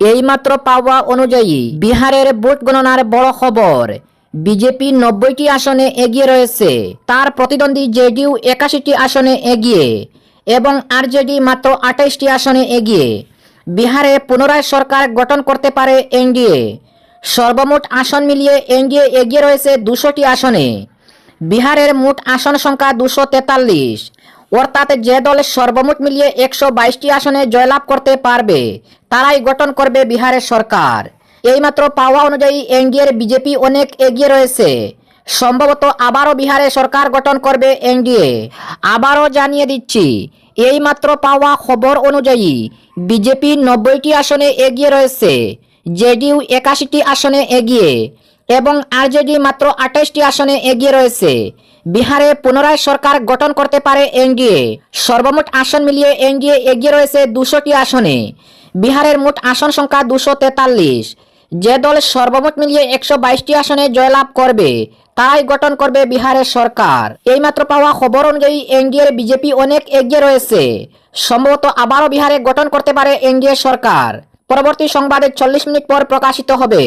এইমাত্র পাওয়া অনুযায়ী বিহারের ভোট গণনার বড় খবর। বিজেপি নব্বইটি আসনে এগিয়ে রয়েছে। তার প্রতিদ্বন্দ্বী জেডিইউ একাশিটি আসনে এগিয়ে এবং আরজেডি মাত্র আঠাইশটি আসনে এগিয়ে। বিহারে পুনরায় সরকার গঠন করতে পারে এনডিএ। সর্বমোট আসন মিলিয়ে এনডিএ এগিয়ে রয়েছে দুশোটি আসনে। বিহারের মোট আসন সংখ্যা দুশো তেতাল্লিশ। অর্থাৎ যে দলের সর্বমোট মিলিয়ে একশো বাইশটি আসনে জয়লাভ করতে পারবে, তারাই গঠন করবে বিহারের সরকার। এইমাত্র পাওয়া অনুযায়ী এনডিএর বিজেপি অনেক এগিয়ে রয়েছে। সম্ভবত আবারও বিহারে সরকার গঠন করবে এনডিএ। আবারও জানিয়ে দিচ্ছি, এইমাত্র পাওয়া খবর অনুযায়ী বিজেপি নব্বইটি আসনে এগিয়ে রয়েছে, জেডিইউ একাশিটি আসনে এগিয়ে। এবং আরজেডি মাত্র আঠাইশটি আসনে এগিয়ে রয়েছে। বিহারে পুনরায় সরকার গঠন করতে পারে এনডিএ। সর্বমোট আসন মিলিয়ে এনডিএ এগিয়ে রয়েছে দুশোটি আসনে। বিহারের মোট আসন সংখ্যা দুশো তেতাল্লিশ। যে দল সর্বমোট মিলিয়ে একশো বাইশটি আসনে জয়লাভ করবে, তারাই গঠন করবে বিহারের সরকার। এইমাত্র পাওয়া খবর অনুযায়ী এনডিএর বিজেপি অনেক এগিয়ে রয়েছে। সম্ভবত আবারও বিহারে গঠন করতে পারে এনডিএ সরকার। পরবর্তী সংবাদে চল্লিশ মিনিট পর প্রকাশিত হবে।